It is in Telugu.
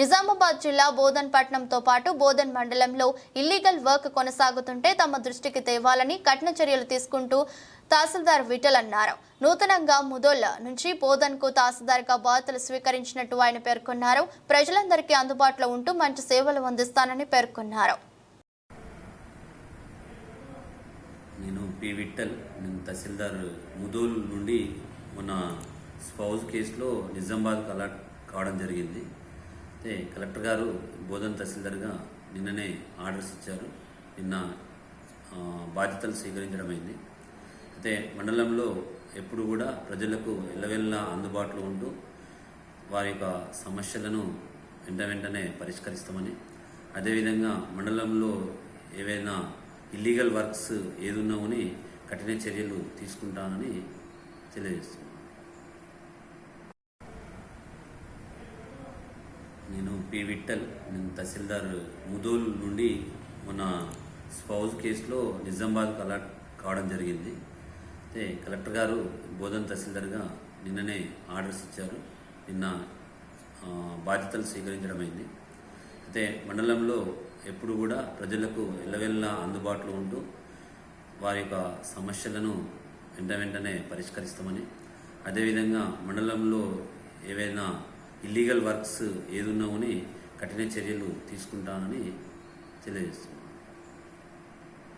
నిజామాబాద్ జిల్లా బోధన్పట్నంతో పాటు బోధన్ మండలంలో ఇల్లీగల్ వర్క్ కొనసాగుతుంటే తమ దృష్టికి తేవాలని కఠిన చర్యలు తీసుకుంటూ తహసీల్దార్ విఠల్ అన్నారు. నూతనంగా ముదోల్ నుంచి బోధన్కు తహసీల్దార్గా బాధ్యతలు స్వీకరించినట్టు ఆయన పేర్కొన్నారు. ప్రజలందరికీ అందుబాటులో ఉంటూ మంచి సేవలు అందిస్తానని పేర్కొన్నారు. నేను పి విఠల్ నేను తహసీల్దార్ ముదోల్ నుండి మొన్న స్పౌజ్ కేసులో నిజామాబాద్కు అలాట్ కావడం జరిగింది. అయితే కలెక్టర్ గారు బోధన్ తహసీల్దార్గా నిన్ననే ఆర్డర్స్ ఇచ్చారు. నిన్న బాధ్యతలు స్వీకరించడం అయింది అయితే మండలంలో ఎప్పుడు కూడా ప్రజలకు ఎల్లవెల్లా అందుబాటులో ఉంటూ వారి యొక్క సమస్యలను వెంట వెంటనే పరిష్కరిస్తామని. అదేవిధంగా మండలంలో ఏవైనా ఇల్లీగల్ వర్క్స్ ఏదున్నామని కఠిన చర్యలు తీసుకుంటానని తెలియజేస్తుంది నేను పి విట్టల్ నేను తహసీల్దార్ ముదోల్ నుండి మొన్న స్పౌజ్ కేసులో నిజామాబాద్ అలర్ట్ కావడం జరిగింది. అయితే కలెక్టర్ గారు బోధన్ తహసీల్దార్గా నిన్ననే ఆర్డర్స్ ఇచ్చారు. నిన్న బాధ్యతలు స్వీకరించడమైంది అయితే మండలంలో ఎప్పుడు కూడా ప్రజలకు ఎల్లవెల్లా అందుబాటులో ఉంటూ వారి యొక్క సమస్యలను వెంట వెంటనే పరిష్కరిస్తామని. అదేవిధంగా మండలంలో ఏవైనా ఇల్లీగల్ వర్క్స్ ఏదున్నామని కఠిన చర్యలు తీసుకుంటానని తెలియజేస్తున్నాను